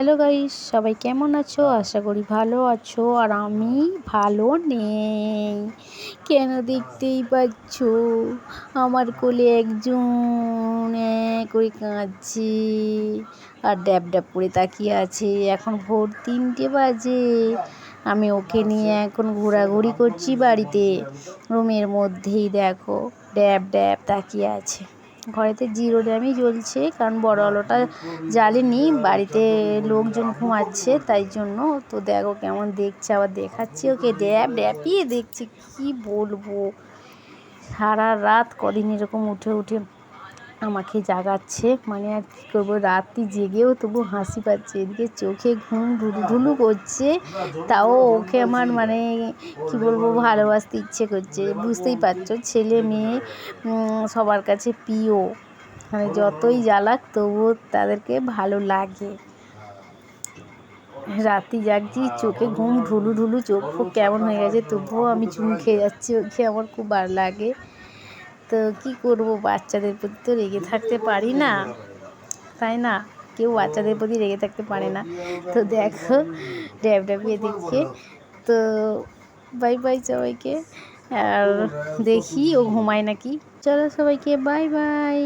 Hello guys, সবাই কেমন আছো? আশা করি ভালো আছো আর আমি ভালো নেই। কেন দেখতেই পাচ্ছ? আমার কোলে একজন করে কাঁদছে আর ড্যাব ড্যাব করে তাকিয়ে আছে। এখন ভোর তিনটে বাজে। আমি ওকে নিয়ে এখন ঘোরাঘুরি করছি বাড়িতে। রুমের মধ্যেই দেখো, ড্যাব ড্যাব তাকিয়ে আছে। ঘরেতে জিরো ড্যামই জ্বলছে, কারণ বড় আলোটা জ্বালেনি, বাড়িতে লোকজন ঘুমাচ্ছে, তাই জন্য তো দেখো কেমন দেখছে, আবার দেখাচ্ছি ওকে, ড্যাব ড্যাপিয়ে দেখছে, কি বলব? সারা রাত কদিন এরকম উঠে উঠে আমাকে জাগাচ্ছে। মানে আর কী করব রাত্রি জেগেও তবু হাসি পাচ্ছে। এদিকে চোখে ঘুম ঢুলু করছে। তাও ওকে আমার মানে কি বলব, ভালোবাসতে ইচ্ছে করছে। বুঝতেই পারছ, ছেলে মেয়ে সবার কাছে প্রিয়। মানে যতই জ্বালাক তবুও তাদেরকে ভালো লাগে। রাতে জাগছি, চোখে ঘুম ঢুলু ঢুলু চোখ কেমন হয়ে গেছে তবুও আমি চুম খেয়ে যাচ্ছি। ওকে আমার খুব ভালো লাগে। তো কি করব? বাচ্চাদের প্রতি তো রেগে থাকতে পারি না। তাই না? কেউ বাচ্চাদের প্রতি রেগে থাকতে পারে না। তো দেখো, ড্যাব ড্যাবিয়ে দেখে তো বাই বাই সবাইকে। আর দেখি ও ঘুমায় নাকি। চলো সবাইকে বাই বাই।